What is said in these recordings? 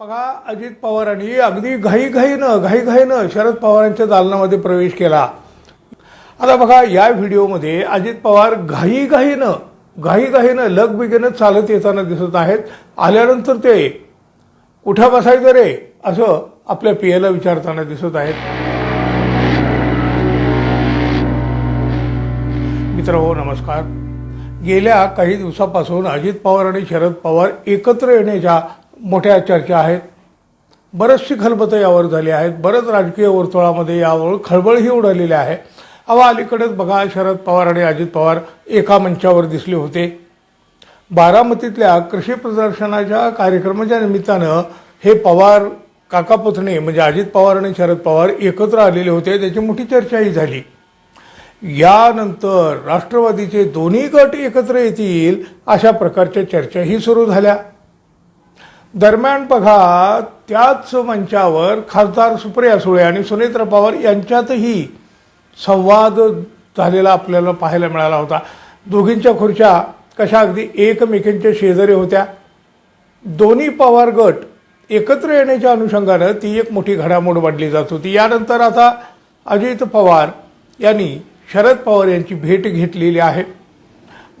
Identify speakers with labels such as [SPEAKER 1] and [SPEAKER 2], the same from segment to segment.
[SPEAKER 1] बघा अजित पवारांनी अगदी घाईघाईनं घाईघाईनं शरद पवारांच्या दालनामध्ये प्रवेश केला. आता बघा या व्हिडिओमध्ये अजित पवार घाईघाईनं घाईघाईनं लगबिगेनं चालत येताना दिसत आहेत. आल्यानंतर ते कुठं बसायचं रे? असं आपल्या पियाला विचारताना दिसत आहेत. मित्र हो नमस्कार. गेल्या काही दिवसापासून अजित पवार आणि शरद पवार एकत्र येण्याच्या मोठ्या चर्चा आहेत. बरेचशी खलबतं यावर झाली आहेत. बरंच राजकीय वर्तुळामध्ये यावर खळबळही उडालेली आहे. अव अलीकडेच बघा शरद पवार आणि अजित पवार एका मंचावर दिसले होते. बारामतीतल्या कृषी प्रदर्शनाच्या कार्यक्रमाच्या निमित्तानं हे पवार काका पुतणे म्हणजे अजित पवार आणि शरद पवार एकत्र आलेले होते. त्याची मोठी चर्चाही झाली. यानंतर राष्ट्रवादीचे दोन्ही गट एकत्र येतील अशा प्रकारच्या चर्चाही सुरू झाल्या. दरम्यान बघा त्याच मंचावर खासदार सुप्रिया सुळे आणि सुनेत्र पवार यांच्यातही संवाद झालेला आपल्याला पाहायला मिळाला होता. दोघींच्या खुर्च्या कशा अगदी एकमेकींच्या शेजारी होत्या. दोन्ही पवार गट एकत्र येण्याच्या अनुषंगानं ती एक मोठी घडामोड वाढली जात होती. यानंतर आता अजित पवार यांनी शरद पवार यांची भेट घेतलेली आहे.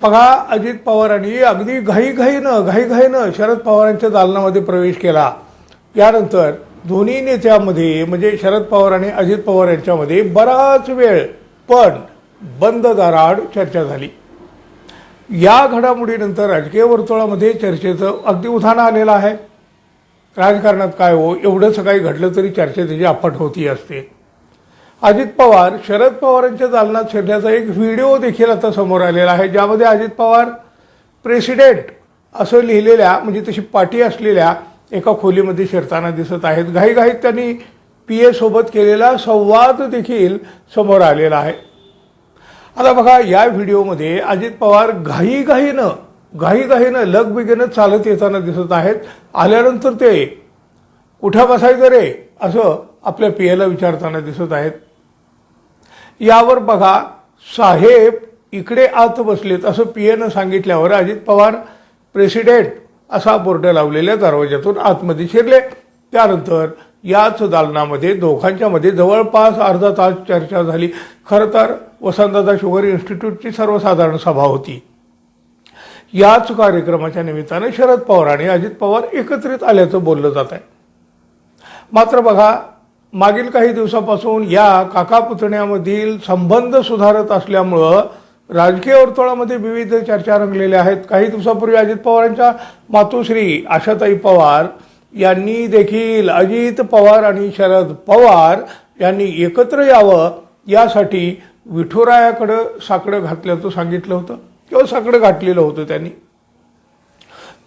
[SPEAKER 1] बघा अजित पवारांनी अगदी घाईघाईनं घाईघाईनं शरद पवारांच्या दालनामध्ये प्रवेश केला. यानंतर दोन्ही नेत्यामध्ये म्हणजे शरद पवार आणि अजित पवार यांच्यामध्ये बराच वेळ पण बंद दाराआड चर्चा झाली. या घडामोडीनंतर राजकीय वर्तुळामध्ये चर्चेचं अगदी उधाण आलेलं आहे. राजकारणात काय हो एवढं सकाळी घडलं तरी चर्चा त्याची आपट होती असते. अजित पवार शरद पवारांच्या दालनात शिरण्याचा एक व्हिडिओ देखील आता समोर आलेला आहे ज्यामध्ये अजित पवार प्रेसिडेंट असं लिहिलेल्या म्हणजे तशी पाटी असलेल्या एका खोलीमध्ये शिरताना दिसत आहेत. घाईघाईत त्यांनी पी ए सोबत केलेला संवाद देखील समोर आलेला आहे. आता बघा या व्हिडिओमध्ये अजित पवार घाईघाईनं घाईघाईनं लगबिगेनं चालत येताना दिसत आहेत. आल्यानंतर ते कुठं बसायचं रे असं आपल्या पियाला विचारताना दिसत आहेत. यावर बघा साहेब इकडे आत बसलेत असं पियेनं सांगितल्यावर अजित पवार प्रेसिडेंट असा बोर्ड लावलेल्या दरवाज्यातून आतमध्ये शिरले. त्यानंतर याच दालनामध्ये दोघांच्या मध्ये जवळपास अर्धा तास चर्चा झाली. खरं तर वसंतदादा शुगर इन्स्टिट्यूटची सर्वसाधारण सभा होती. याच कार्यक्रमाच्या निमित्तानं शरद पवार आणि अजित पवार एकत्रित आल्याचं बोललं जात आहे मात्र बघा मागील काही दिवसापासून या काका पुतण्यामधील संबंध सुधारत असल्यामुळं राजकीय वर्तुळामध्ये विविध चर्चा रंगलेल्या आहेत. काही दिवसापूर्वी अजित पवारांच्या मातोश्री आशाताई पवार यांनी देखील अजित पवार आणि शरद पवार यांनी एकत्र यावं यासाठी विठुरायाकडं साकडं घातल्याचं सांगितलं होतं. किंवा साकडं घातलेलं होतं त्यांनी.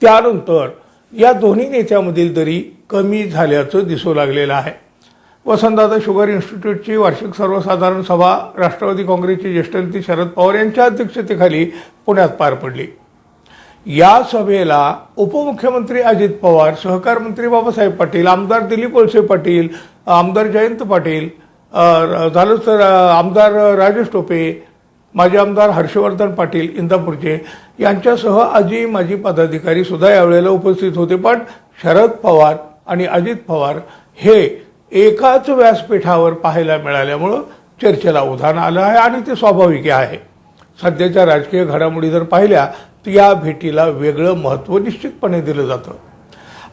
[SPEAKER 1] त्यानंतर या दोन्ही नेत्यामधील दरी कमी झाल्याचं दिसू लागलेलं आहे. वसंतदादा शुगर इन्स्टिट्यूटची वार्षिक सर्वसाधारण सभा राष्ट्रवादी काँग्रेसचे ज्येष्ठ नेते शरद पवार यांच्या अध्यक्षतेखाली पुण्यात पार पडली. या सभेला उपमुख्यमंत्री अजित पवार सहकार मंत्री बाबासाहेब पाटील आमदार दिलीप वळसे पाटील आमदार जयंत पाटील झालं तर आमदार राजेश टोपे माजी आमदार हर्षवर्धन पाटील इंदापूरचे यांच्यासह आजी माजी पदाधिकारी सुद्धा यावेळेला उपस्थित होते. पण शरद पवार आणि अजित पवार हे एकाच व्यासपीठावर पाहायला मिळाल्यामुळं चर्चेला उधाण आलं आहे आणि ते स्वाभाविक आहे. सध्याच्या राजकीय घडामोडी जर पाहिल्या तर या भेटीला वेगळं महत्त्व निश्चितपणे दिलं जातं.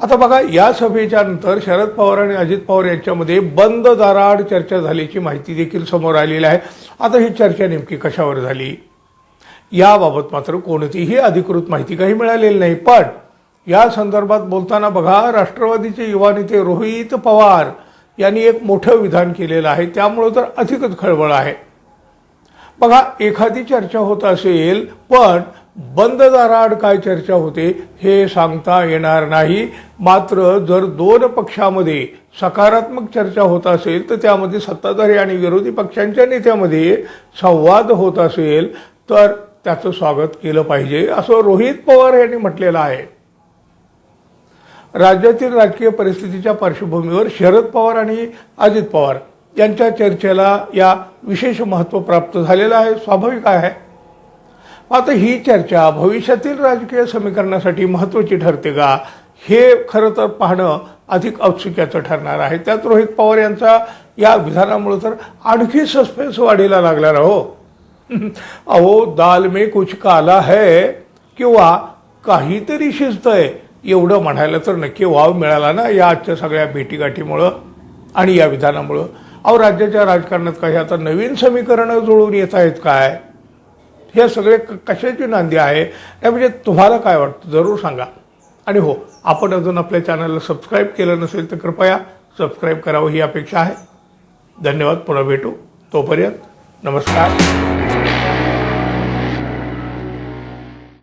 [SPEAKER 1] आता बघा या सभेच्या नंतर शरद पवार आणि अजित पवार यांच्यामध्ये बंद दाराआड चर्चा झाल्याची माहिती देखील समोर आलेली आहे. आता ही चर्चा नेमकी कशावर झाली? याबाबत मात्र कोणतीही अधिकृत माहिती काही मिळालेली नाही. पण या संदर्भात बोलताना बघा राष्ट्रवादीचे युवा नेते रोहित पवार यांनी एक मोठं विधान केलेलं आहे. त्यामुळं तर अधिकच खळबळ आहे. बघा एखादी चर्चा होत असेल पण बंद दाराआड काय चर्चा होते हे सांगता येणार नाही. मात्र जर दोन पक्षामध्ये सकारात्मक चर्चा होत असेल तर त्यामध्ये सत्ताधारी आणि विरोधी पक्षांच्या नेत्यामध्ये संवाद होत असेल तर त्याचं स्वागत केलं पाहिजे असं रोहित पवार यांनी म्हटलेलं आहे. राज्यातील राजकीय परिस्थितीच्या पार्श्वभूमीवर शरद पवार आणि अजित पवार यांच्या चर्चेला या विशेष महत्त्व प्राप्त झालेलं आहे. स्वाभाविक आहे. आता ही चर्चा भविष्यातील राजकीय समीकरणासाठी महत्त्वाची ठरते का? हे खरं तर पाहणं अधिक औत्सुक्याचं ठरणार आहे. त्यात रोहित पवार यांचा या विधानामुळे तर आणखी सस्पेन्स वाढीला लागला हो. अहो दाल मे कुछ काला है किंवा काहीतरी शिजतंय. एवढं म्हणायला तर नक्की वाव मिळाला ना या आजच्या सगळ्या भेटीगाठीमुळं आणि या विधानामुळं. अहो राज्याच्या राजकारणात काही आता नवीन समीकरणं जुळून येत आहेत काय? हे सगळे क- कशाची नांदी आहे? नाही म्हणजे तुम्हाला काय वाटतं? जरूर सांगा. आणि हो आपण अजून आपल्या चॅनलला सबस्क्राईब केलं नसेल तर कृपया सबस्क्राईब करावं ही अपेक्षा आहे. धन्यवाद पुन्हा भेटू. तोपर्यंत नमस्कार.